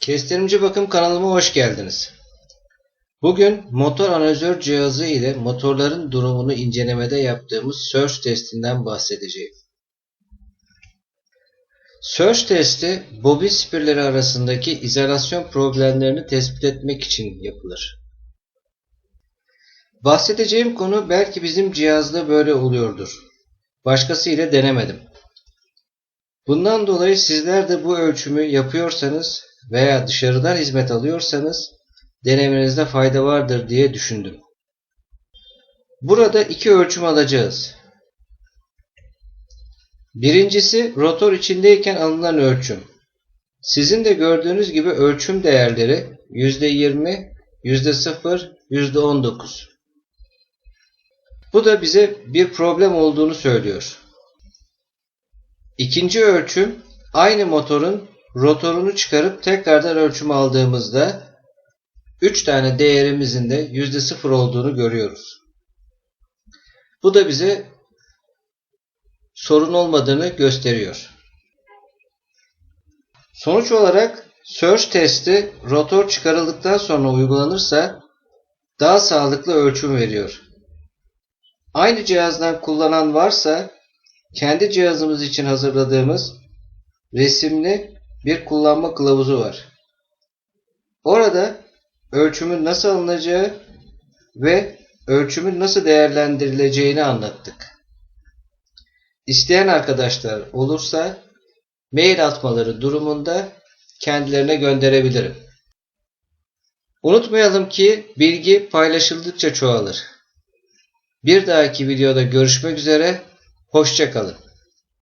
Kestirimci Bakım kanalıma hoş geldiniz. Bugün motor analizör cihazı ile motorların durumunu incelemede yaptığımız search testinden bahsedeceğim. Search testi bobin spirleri arasındaki izolasyon problemlerini tespit etmek için yapılır. Bahsedeceğim konu belki bizim cihazda böyle oluyordur. Başkası ile denemedim. Bundan dolayı sizler de bu ölçümü yapıyorsanız veya dışarıdan hizmet alıyorsanız denemenizde fayda vardır diye düşündüm. Burada iki ölçüm alacağız. Birincisi rotor içindeyken alınan ölçüm. Sizin de gördüğünüz gibi ölçüm değerleri %20, %0, %19. Bu da bize bir problem olduğunu söylüyor. İkinci ölçüm aynı motorun rotorunu çıkarıp tekrardan ölçüm aldığımızda 3 tane değerimizin de %0 olduğunu görüyoruz. Bu da bize sorun olmadığını gösteriyor. Sonuç olarak search testi rotor çıkarıldıktan sonra uygulanırsa daha sağlıklı ölçüm veriyor. Aynı cihazdan kullanan varsa kendi cihazımız için hazırladığımız resimli bir kullanma kılavuzu var. Orada ölçümün nasıl alınacağı ve ölçümün nasıl değerlendirileceğini anlattık. İsteyen arkadaşlar olursa mail atmaları durumunda kendilerine gönderebilirim. Unutmayalım ki bilgi paylaşıldıkça çoğalır. Bir dahaki videoda görüşmek üzere, hoşçakalın.